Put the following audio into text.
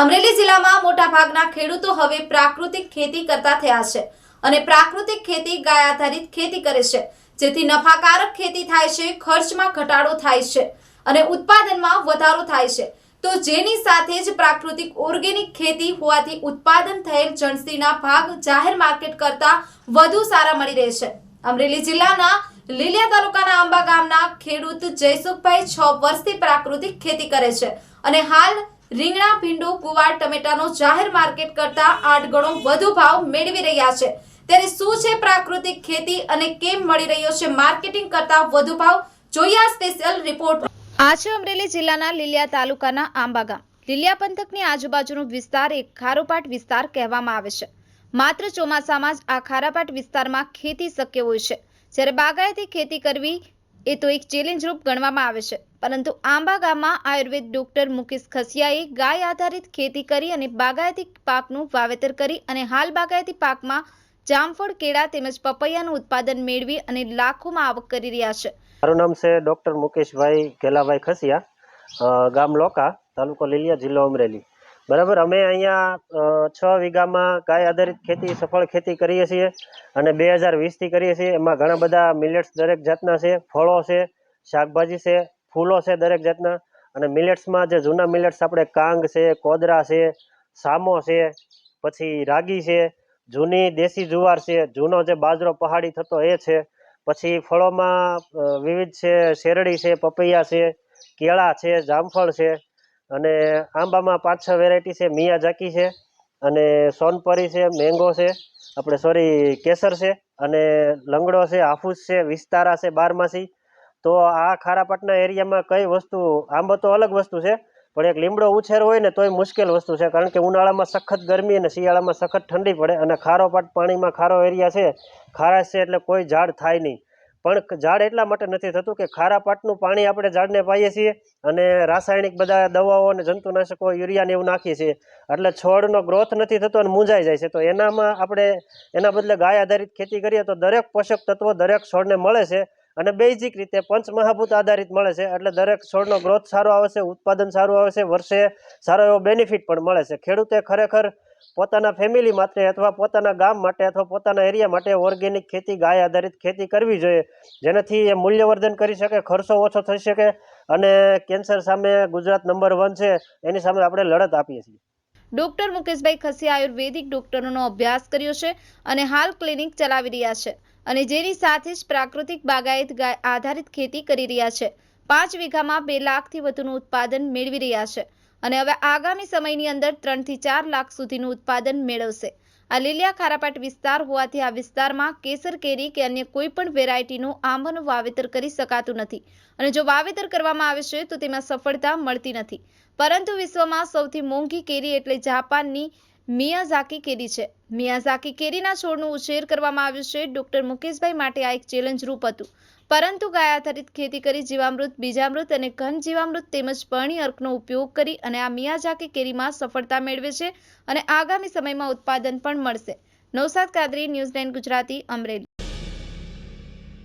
અમરેલી જિલ્લામાં મોટાભાગના ખેડૂતો હવે પ્રાકૃતિક ખેતી કરતા થયા છે અને પ્રાકૃતિક ખેતી ગાય આધારિત ખેતી કરે છે. જેથી નફાકારક ખેતી થાય છે, ખર્ચમાં ઘટાડો થાય છે અને ઉત્પાદનમાં વધારો થાય છે. તો જેની સાથે જ પ્રાકૃતિક ઓર્ગેનિક ખેતી હોવાથી ઉત્પાદન થયેલ જણસીના ભાગ જાહેર માર્કેટ કરતા વધુ સારા મળી રહે છે. અમરેલી જિલ્લાના લીલિયા તાલુકાના આંબા ગામના ખેડૂત જયસુખભાઈ છ વર્ષથી પ્રાકૃતિક ખેતી કરે છે અને હાલ રીંગણા, ભીંડો કુવાર ટમેટાનો જાહેર માર્કેટ કરતા આઠ ગણો વધુ ભાવ મેળવી રહ્યા છે. ત્યારે શું છે પ્રાકૃતિક ખેતી અને કેમ મળી રહ્યો છે માર્કેટિંગ કરતા વધુ ભાવ? જોઈએ સ્પેશિયલ રિપોર્ટ. આ છે અમરેલી જિલ્લાના લીલિયા તાલુકાના આંબા ગામ લીલિયા પંથકની આજુબાજુનો વિસ્તાર એક ખારોપાટ વિસ્તાર કહેવામાં આવે છે. માત્ર ચોમાસામાં જ આ ખારાપાટ વિસ્તારમાં ખેતી શક્ય હોય છે. જ્યારે બાગાયતી ખેતી કરવી એ તો એક ચેલેન્જ રૂપ ગણવામાં આવે છે. પરંતુ આંબા ગામમાં આયુર્વેદ ડોક્ટર મુકેશ ખસિયાએ ગાય આધારિત ખેતી કરી અને બાગાયતી પાકનું વાવેતર કરી અને હાલ બાગાયતી પાકમાં જામફળ, કેળા તેમજ પપૈયાનું ઉત્પાદન મેળવી અને લાખોમાં આવક કરી રહ્યા છે. મારું નામ છે ડૉક્ટર મુકેશભાઈ ગેલાભાઈ ખસિયા ગામ લોકા, તાલુકો લીલિયા જિલ્લો અમરેલી. બરાબર, અમે અહીંયા છ વીઘામાં ગાય આધારિત ખેતી, સફળ ખેતી કરીએ છીએ અને બે હજાર વીસથી કરીએ છીએ. એમાં ઘણા બધા મિલેટ્સ દરેક જાતના છે, ફળો છે, શાકભાજી છે ફૂલો છે દરેક જાતના. અને મિલેટ્સમાં જે જૂના મિલેટ્સ આપણે કાંગ છે, કોદરા છે, સામો છે, પછી રાગી છે, જૂની દેશી જુવાર છે, જૂનો જે બાજરો પહાડી થતો એ છે, પછી ફળોમાં વિવિધ છે, શેરડી છે, પપૈયા છે, કેળા છે, જામફળ છે, અને આંબામાં પાંચ છ વેરાયટી છે, મિયાજાકી છે, અને સોનપરી છે, મેંગો છે, આપણે સોરી કેસર છે, અને લંગડો છે હાફૂસ છે, વિસ્તારા છે, બારમાસી તો આ ખારાપાટના એરિયામાં કઈ વસ્તુ, આંબો તો અલગ વસ્તુ છે, પણ એક લીમડો ઉછેર હોય ને તોય મુશ્કેલ વસ્તુ છે, કારણ કે ઉનાળામાં સખત ગરમી અને શિયાળામાં સખત ઠંડી પડે અને ખારો પાટ પાણીમાં ખારો એરિયા છે, ખારાશ છે એટલે કોઈ ઝાડ થાય નહીં. પણ ઝાડ એટલા માટે નથી થતું કે ખારા પાટનું પાણી આપણે ઝાડને પાઈએ છીએ અને રાસાયણિક બધા દવાઓ અને જંતુનાશકો યુરિયાને એવું નાખીએ છીએ. એટલે છોડનો ગ્રોથ નથી થતો અને મૂંઝાઈ જાય છે. તો એનામાં આપણે, એના બદલે ગાય આધારિત ખેતી કરીએ તો દરેક પોષક તત્વો દરેક છોડને મળે છે અને બેઝિક રીતે પંચમહાભૂત આધારિત મળે છે. એટલે દરેક છોડનો ગ્રોથ સારો આવે છે, ઉત્પાદન સારું આવે છે, વર્ષે સારો એવો બેનિફિટ પણ મળે છે. ખેડૂતે ખરેખર પોતાના ફેમિલી માટે અથવા પોતાના ગામ માટે અથવા પોતાના એરિયા માટે ઓર્ગેનિક ખેતી ગાય આધારિત ખેતી કરવી જોઈએ. જેનાથી એ મૂલ્યવર્ધન કરી શકે, ખર્ચો ઓછો થઈ શકે અને કેન્સર સામે ગુજરાત નંબર વન છે. એની સામે આપણે લડત આપીએ છીએ. ડોક્ટર મુકેશભાઈ ખસી આયુર્વેદિક ડોક્ટરોનો અભ્યાસ કર્યો છે અને હાલ ક્લિનિક ચલાવી રહ્યા છે. અને જેની સાથે જ પ્રાકૃતિક બાગાયત ગાય આધારિત ખેતી કરી રહ્યા છે. પાંચ વીઘામાં બે લાખથી વધુનું ઉત્પાદન મેળવી રહ્યા છે અને હવે આગામી સમયની અંદર ત્રણથી ચાર લાખ સુધીનું ઉત્પાદન મેળવશે. આ લીલિયા ખારાપાટ વિસ્તાર હોવાથી આ વિસ્તારમાં કેસર, કેરી કે અન્ય કોઈ પણ વેરાયટીનું આંબાનું વાવેતર કરી શકાતું નથી અને જો વાવેતર કરવામાં આવે છે તો તેમાં સફળતા મળતી નથી. પરંતુ વિશ્વમાં સૌથી મોંઘી કેરી એટલે જાપાનની મિયાઝાકી કેરી છે. મિયાઝાકી કેરીના છોડનું ઉછેર કરવામાં આવ્યું છે. ડોક્ટર મુકેશભાઈ માટે આ એક ચેલેન્જ રૂપ હતું. પરંતુ ગાય આધારિત ખેતી કરી જીવામૃત, બીજામૃત અને ઘન જીવામૃત તેમજ પરણી અર્કનો ઉપયોગ કરી અને આ મિયાઝાકી કેરીમાં સફળતા મેળવે છે અને આગામી સમયમાં ઉત્પાદન પણ મળશે. Navsad Kadri, news nine Gujarati, Amreli.